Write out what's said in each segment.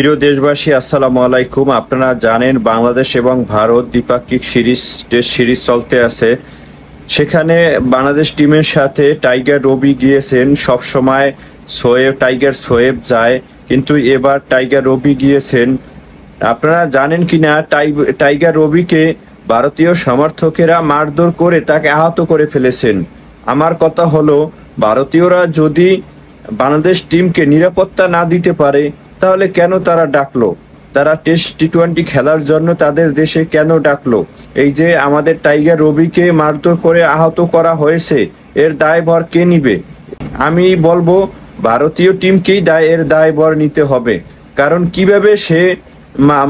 প্রিয় দেশবাসী, আসসালামু আলাইকুম। আপনারা জানেন বাংলাদেশ এবং ভারত দ্বিপাক্ষিক সিরিজ, টেস্ট সিরিজ চলতে আছে। সেখানে বাংলাদেশ টিমের সাথে টাইগার রবি গিয়েছেন। সব সময় সোয়েব, টাইগার সোয়েব যায়, কিন্তু এবার টাইগার রবি গিয়েছেন। আপনারা জানেন কিনা, টাই, টাইগার রবিকে ভারতীয় সমর্থকেরা মারধর করে তাকে আহত করে ফেলেছেন। আমার কথা হলো, ভারতীয়রা যদি বাংলাদেশ টিমকে নিরাপত্তা না দিতে পারে তাহলে কেন তারা ডাকলো? তারা টেস্ট টি টোয়েন্টি খেলার জন্য তাদের দেশে কেন ডাকলো? এই যে আমাদের টাইগার রবিকে মারধর করে আহত করা হয়েছে, এর দায়ভার কে নিবে? আমি বলব, ভারতীয় টিমকেই দায় এর দায়ভার নিতে হবে। কারণ কীভাবে সে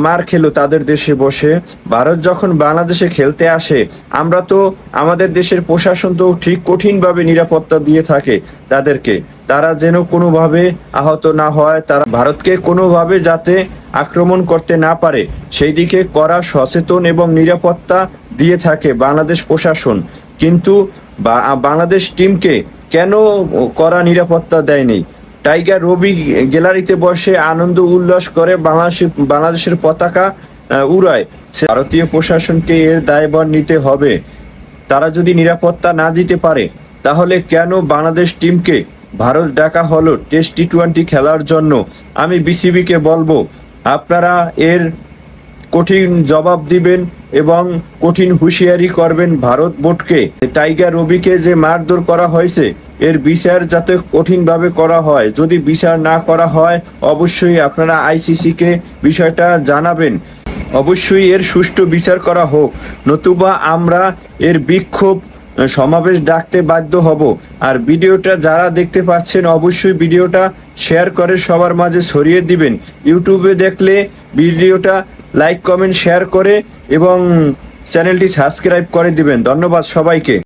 মার খেলো তাদের দেশে বসে। ভারত যখন বাংলাদেশে খেলতে আসে, আমরা তো আমাদের দেশের প্রশাসন তো ঠিক কঠিনভাবে নিরাপত্তা দিয়ে থাকে তাদেরকে। তারা যেন কোনোভাবে আহত না হয়, তারা ভারতকে কোনোভাবে যাতে আক্রমণ করতে না পারে সেই দিকে করা সচেতন এবং নিরাপত্তা দিয়ে থাকে বাংলাদেশ প্রশাসন। কিন্তু বাংলাদেশ টিমকে কেন করা নিরাপত্তা দেয়নি? টাইগার রবি গ্যালারিতে বসে আনন্দ উল্লাস করে বাংলাদেশে বাংলাদেশের পতাকা উড়ায়। ভারতীয় প্রশাসনকে এর দায়ভার নিতে হবে। তারা যদি নিরাপত্তা না দিতে পারে, তাহলে কেন বাংলাদেশ টিমকে ভারত ডাকা হলো টেস্ট টি টোয়েন্টি খেলার জন্য? আমি বিসিবিকে বলব, আপনারা এর কঠিন জবাব দিবেন এবং কঠিন হুঁশিয়ারি করবেন ভারত বোর্ডকে। টাইগার রবিকে যে মারধর করা হয়েছে এর বিচার যাতে কঠিনভাবে করা হয়। যদি বিচার না করা হয়, অবশ্যই আপনারা আইসিসি কে বিষয়টা জানাবেন। অবশ্যই এর সুষ্ঠু বিচার করা হোক। নতুবা আমরা এর বিক্ষোভ সমাবেশ ডাকতে বাধ্য হব। আর ভিডিওটা যারা দেখতে পাচ্ছেন, অবশ্যই ভিডিওটা শেয়ার করে সবার মাঝে ছড়িয়ে দিবেন। ইউটিউবে দেখলে ভিডিওটা লাইক, কমেন্ট, শেয়ার করে এবং চ্যানেলটি সাবস্ক্রাইব করে দিবেন। ধন্যবাদ সবাইকে।